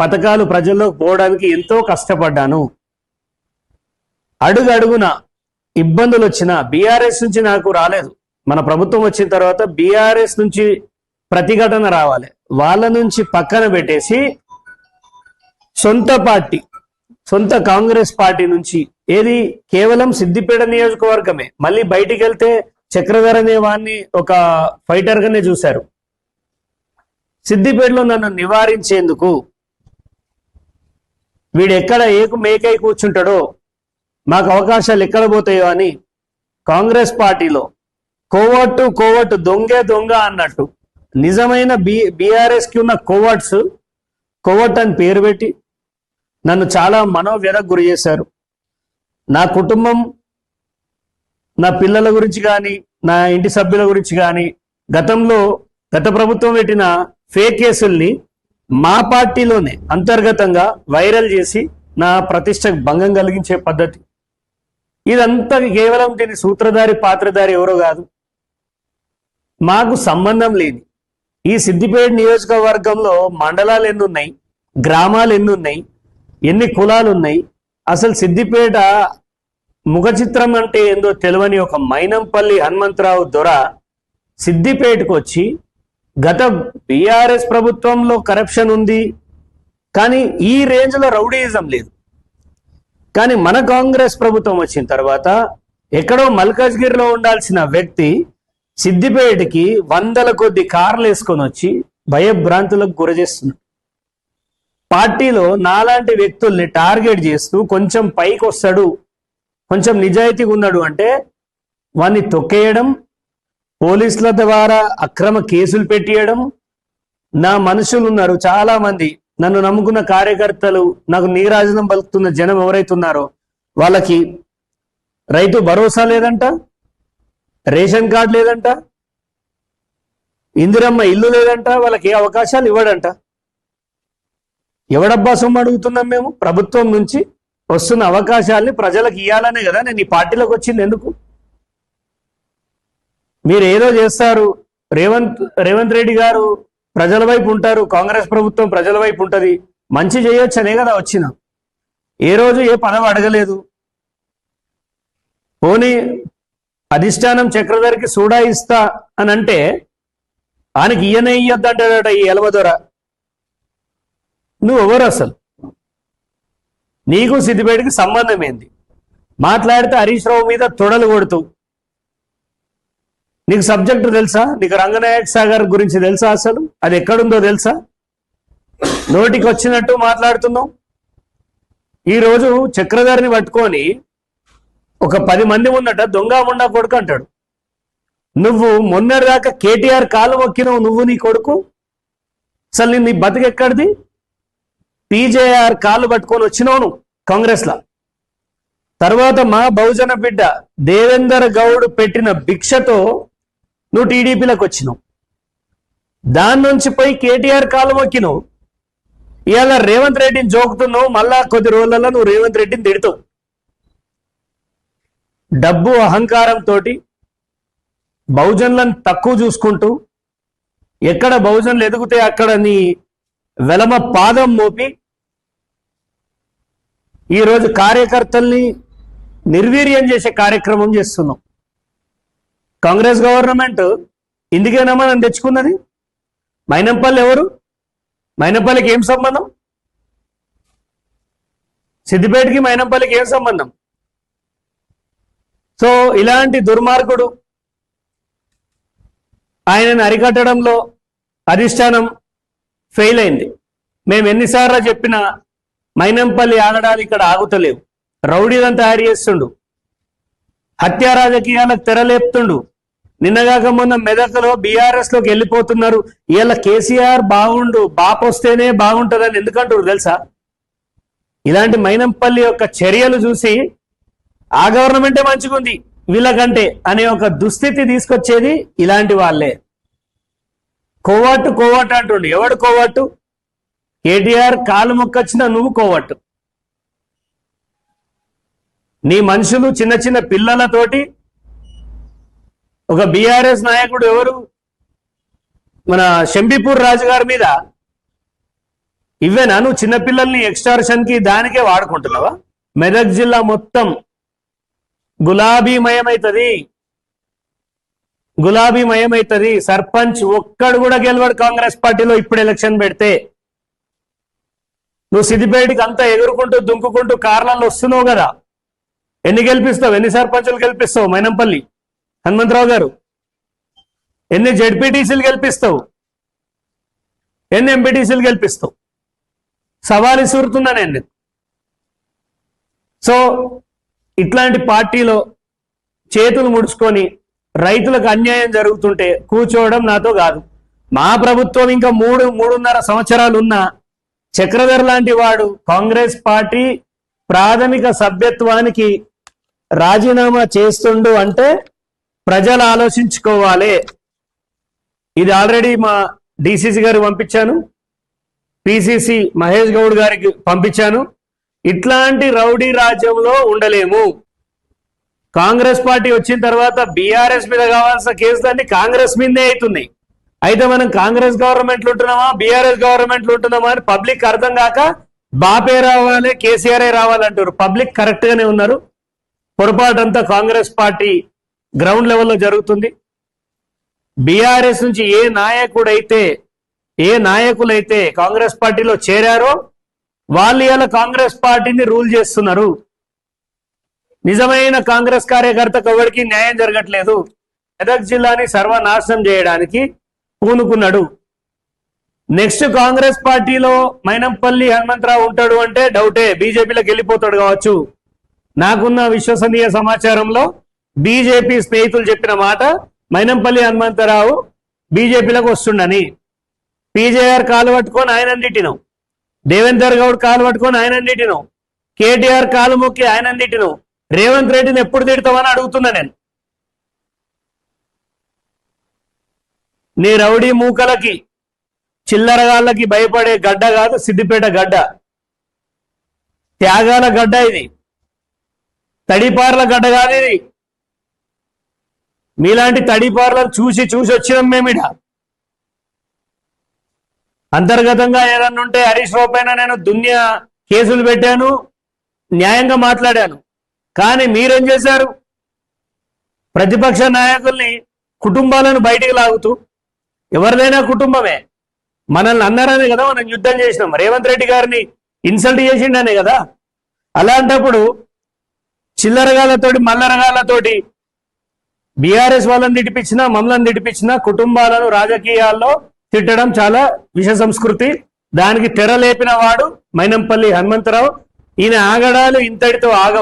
పథకాలు ప్రజల్లోకి పోవడానికి ఎంతో కష్టపడ్డాను. అడుగు అడుగున ఇబ్బందులు వచ్చిన బీఆర్ఎస్ నుంచి నాకు రాలేదు. మన ప్రభుత్వం వచ్చిన తర్వాత బీఆర్ఎస్ నుంచి ప్రతిఘటన రావాలి. వాళ్ళ నుంచి పక్కన పెట్టేసి సొంత పార్టీ సొంత కాంగ్రెస్ పార్టీ నుంచి ఏది కేవలం సిద్దిపేట నియోజకవర్గమే. మళ్ళీ బయటికి వెళ్తే చక్రధర్ అనే వాడిని ఒక ఫైటర్గానే చూశారు. సిద్దిపేటలో నన్ను నివారించేందుకు వీడు ఎక్కడ ఏకు మేకై కూర్చుంటాడో మాకు అవకాశాలు ఎక్కడ పోతాయో అని కాంగ్రెస్ పార్టీలో కోవట్టు కోవట్టు దొంగే దొంగ అన్నట్టు నిజమైన బి బీఆర్ఎస్కి ఉన్న కోవట్స్ కోవట్ అని పేరు పెట్టి నన్ను చాలా మనోవ్యధకు గురి చేశారు. నా కుటుంబం నా పిల్లల గురించి కానీ నా ఇంటి సభ్యుల గురించి కానీ గతంలో గత ప్రభుత్వం పెట్టిన ఫేక్ కేసుల్ని మా పార్టీలోనే అంతర్గతంగా వైరల్ చేసి నా ప్రతిష్టకు భంగం కలిగించే పద్ధతి. ఇదంతా కేవలం దీని సూత్రధారి పాత్రధారి ఎవరో కాదు. మాకు సంబంధం లేని ఈ సిద్దిపేట నియోజకవర్గంలో మండలాలు ఎన్ని ఉన్నాయి గ్రామాలు ఎన్ని ఉన్నాయి ఎన్ని కులాలు ఉన్నాయి అసలు సిద్దిపేట ముఖచిత్రం అంటే ఏందో తెలియని ఒక మైనంపల్లి హనుమంతరావు దొర సిద్దిపేటకు వచ్చి గత బీఆర్ఎస్ ప్రభుత్వంలో కరప్షన్ ఉంది. కానీ ఈ రేంజ్లో రౌడీయిజం లేదు. కానీ మన కాంగ్రెస్ ప్రభుత్వం వచ్చిన తర్వాత ఎక్కడో మల్కాజ్గిరిలో ఉండాల్సిన వ్యక్తి సిద్దిపేటకి వందల కొద్ది కార్లు వేసుకొని వచ్చి భయభ్రాంతులకు గురజేస్తున్నాడు పార్టీలో నాలాంటి వ్యక్తుల్ని టార్గెట్ చేస్తూ కొంచెం పైకి వస్తాడు కొంచెం నిజాయితీగా ఉన్నాడు అంటే వాన్ని తొక్కేయడం పోలీసుల ద్వారా అక్రమ కేసులు పెట్టియడం నా మనుషులు ఉన్నారు చాలా మంది నన్ను నమ్ముకున్న కార్యకర్తలు నాకు నీరాజనం పలుకుతున్న జనం ఎవరైతున్నారో వాళ్ళకి రైతు భరోసా లేదంట రేషన్ కార్డు లేదంట ఇందిరమ్మ ఇల్లు లేదంట వాళ్ళకి ఏ అవకాశాలు ఇవ్వడంట. ఎవడబ్బా సొమ్ము అడుగుతున్నాం మేము? ప్రభుత్వం నుంచి వస్తున్న అవకాశాల్ని ప్రజలకు ఇవ్వాలనే కదా నేను ఈ పార్టీలోకి వచ్చింది ఎందుకు? మీరు ఏదో చేస్తారు. రేవంత్ రేవంత్ రెడ్డి గారు ప్రజల వైపు ఉంటారు. కాంగ్రెస్ ప్రభుత్వం ప్రజల వైపు ఉంటుంది. మంచి చేయొచ్చు అనే కదా వచ్చిన. ఏ రోజు ఏ పదవి అడగలేదు. పోనీ అధిష్టానం చక్రధరికి సూడా ఇస్తా అని అంటే ఆయనకి ఈయనే ఇయ్యొద్దంటాడట ఈ ఎలవదొర నువ్వు ఎవరు అసలు? నీకు సిద్దిపేటకి సంబంధం ఏంది? మాట్లాడితే హరీష్ రావు మీద తొడలు కొడుతూ నీకు సబ్జెక్టు తెలుసా? నీకు రంగనాయక్ సాగర్ గురించి తెలుసా అసలు? అది ఎక్కడుందో తెలుసా? నోటికి వచ్చినట్టు మాట్లాడుతున్నాం. ఈరోజు చక్రధరిని పట్టుకొని ఒక పది మంది ఉన్నట దొంగ ముండా కొడుకు అంటాడు. నువ్వు మొన్నటిదాకా కేటీఆర్ కాలు మొక్కినవు నువ్వు నీ కొడుకు? అసలు నీ- నీ బతికెక్కడిది పీజేఆర్ కాళ్ళు పట్టుకొని వచ్చినావు నువ్వు కాంగ్రెస్ లా తర్వాత మా బహుజన బిడ్డ దేవేందర్ గౌడ్ పెట్టిన భిక్షతో నువ్వు టీడీపీలోకి వచ్చినావు. దాని నుంచి పోయి కేటీఆర్ కాలం మొక్కినావు. ఇవాళ రేవంత్ రెడ్డిని జోకుతున్నావు మళ్ళా కొద్ది రోజులలో నువ్వు రేవంత్ రెడ్డిని తిడతావు. డబ్బు అహంకారంతో బహుజన్లను తక్కువ చూసుకుంటూ ఎక్కడ బహుజన్లు ఎదిగితే అక్కడ నీ వెలమ పాదం మోపి ఈరోజు కార్యకర్తల్ని నిర్వీర్యం చేసే కార్యక్రమం చేస్తున్నాం కాంగ్రెస్ గవర్నమెంట్ ఇందుకేనమ్మా నన్ను తెచ్చుకున్నది? మైనంపల్లి ఎవరు? మైనంపల్లికి ఏం సంబంధం? సిద్దిపేటకి మైనంపల్లికి ఏం సంబంధం? సో ఇలాంటి దుర్మార్గుడు ఆయనను అరికట్టడంలో అధిష్టానం ఫెయిల్ అయింది. మేము ఎన్నిసార్లు చెప్పినా మైనంపల్లి ఆడడానికి ఇక్కడ ఆగుతలేవు. రౌడీలను తయారు చేస్తుండు. హత్యా రాజకీయాలకు తెరలేపుతుండు. నిన్నగాక మొన్న మెదక్లో బీఆర్ఎస్లోకి వెళ్ళిపోతున్నారు. ఇవాళ కేసీఆర్ బాగుండు బాప్ వస్తేనే బాగుంటుందని ఎందుకంటారు తెలుసా? ఇలాంటి మైనంపల్లి యొక్క చర్యలు చూసి ఆ గవర్నమెంటే మంచిగుంది వీళ్ళకంటే అనే ఒక దుస్థితి తీసుకొచ్చేది ఇలాంటి వాళ్ళే. కోవట్టు కోవాటు అంటుండు. ఎవడు కోవట్టు కేటీఆర్ కాలు మొక్కొచ్చినా నువ్వు కోవట్టు నీ మనుషులు చిన్న చిన్న పిల్లలతోటి ఒక బీఆర్ఎస్ నాయకుడు ఎవరు? మన శంబిపూర్ రాజు గారి మీద ఇవేనా నువ్వు చిన్నపిల్లల్ని ఎక్స్టార్షన్కి దానికే వాడుకుంటున్నావా? మెదక్ జిల్లా మొత్తం గులాబీమయమైతది. గులాబీమయమైతది. సర్పంచ్ ఒక్కడు కూడా గెలవడు కాంగ్రెస్ పార్టీలో ఇప్పుడు ఎలక్షన్ పెడితే. నువ్వు సిద్దిపేటకి అంతా ఎగురుకుంటూ దుంకుకుంటూ కార్లలో వస్తున్నావు కదా. ఎన్ని గెలిపిస్తావు? ఎన్ని సర్పంచులు గెలిపిస్తావు? మైనంపల్లి. హనుమంతరావు గారు. ఎన్ని జెడ్పీటీసీలు గెలిపిస్తావు? ఎన్ని ఎంపీటీసీలు గెలిపిస్తావు? సవాలు ఇసురుతున్నా నేను సో ఇట్లాంటి పార్టీలో చేతులు ముడుచుకొని రైతులకు అన్యాయం జరుగుతుంటే కూర్చోవడం నాతో కాదు. మా ప్రభుత్వం ఇంకా మూడు మూడున్నర సంవత్సరాలు ఉన్నా చక్రధర్ లాంటి వాడు కాంగ్రెస్ పార్టీ ప్రాథమిక సభ్యత్వానికి రాజీనామా చేస్తుండు అంటే ప్రజలు ఆలోచించుకోవాలి. ఇది ఆల్రెడీ మా డిసిసి గారు పంపించాను. పిసిసి మహేష్ గౌడ్ గారికి పంపించాను. ఇట్లాంటి రౌడీ రాజ్యంలో ఉండలేము. కాంగ్రెస్ పార్టీ వచ్చిన తర్వాత బీఆర్ఎస్ మీద కావాల్సిన కేసులన్నీ కాంగ్రెస్ మీదే అవుతుంది అయితే మనం కాంగ్రెస్ గవర్నమెంట్లో ఉంటున్నామా బీఆర్ఎస్ గవర్నమెంట్లో ఉంటున్నామా అని పబ్లిక్ అర్థం కాక బాపే రావాలి కేసీఆర్ రావాలంటారు పబ్లిక్ కరెక్ట్ గానే ఉన్నారు. పొరపాటు అంతా కాంగ్రెస్ పార్టీ గ్రౌండ్ లెవెల్లో జరుగుతుంది. బీఆర్ఎస్ నుంచి ఏ నాయకుడైతే ఏ నాయకులైతే కాంగ్రెస్ పార్టీలో చేరారో వాళ్ళు ఇలా కాంగ్రెస్ పార్టీని రూల్ చేస్తున్నారు. నిజమైన కాంగ్రెస్ కార్యకర్తకు ఎవరికి న్యాయం జరగట్లేదు. మెదక్ జిల్లాని సర్వనాశనం చేయడానికి పూనుకున్నాడు. నెక్స్ట్ కాంగ్రెస్ పార్టీలో మైనంపల్లి హనుమంతరావు ఉంటాడు అంటే డౌటే. బీజేపీలోకి వెళ్ళిపోతాడు కావచ్చు. నాకున్న విశ్వసనీయ సమాచారంలో బీజేపీ స్నేహితులు చెప్పిన మాట మైనంపల్లి హనుమంతరావు బీజేపీలకు వస్తుండని. పీజేఆర్ కాలు పట్టుకొని ఆయన తిట్టినాం దేవేందర్ గౌడ్ కాలు పట్టుకొని ఆయన తిట్టినాం కేటీఆర్ కాలు మొక్కి ఆయన తిట్టినాం రేవంత్ రెడ్డిని ఎప్పుడు తిడతామని అడుగుతున్నా నేను. నీ రౌడీ మూకలకి చిల్లరగాళ్ళకి భయపడే గడ్డ కాదు సిద్దిపేట గడ్డ. త్యాగాల గడ్డ ఇది. తడిపార్ల గడ్డ కాదు ఇది మీలాంటి తడిపార్లను చూసి చూసి వచ్చినాం మేమిడ అంతర్గతంగా ఏదన్నా ఉంటే హరీష్ రావు పైన నేను దున్య కేసులు పెట్టాను న్యాయంగా మాట్లాడాను. కానీ మీరేం చేశారు? ప్రతిపక్ష నాయకుల్ని కుటుంబాలను బయటికి లాగుతూ ఎవరిదైనా కుటుంబమే. మనల్ని అన్నారనే కదా మనం యుద్ధం చేసినాం. రేవంత్ రెడ్డి గారిని ఇన్సల్ట్ చేసిండనే కదా. అలాంటప్పుడు చిల్లరగాలతోటి మల్లరగాలతోటి బీఆర్ఎస్ వాళ్ళని తిడిపించినా మమ్మల్ని తిడిపించినా కుటుంబాలను రాజకీయాల్లో తిట్టడం చాలా విష సంస్కృతి. దానికి తెరలేపిన వాడు మైనంపల్లి హనుమంతరావు. ఈయన ఆగడాలు ఇంతటితో ఆగ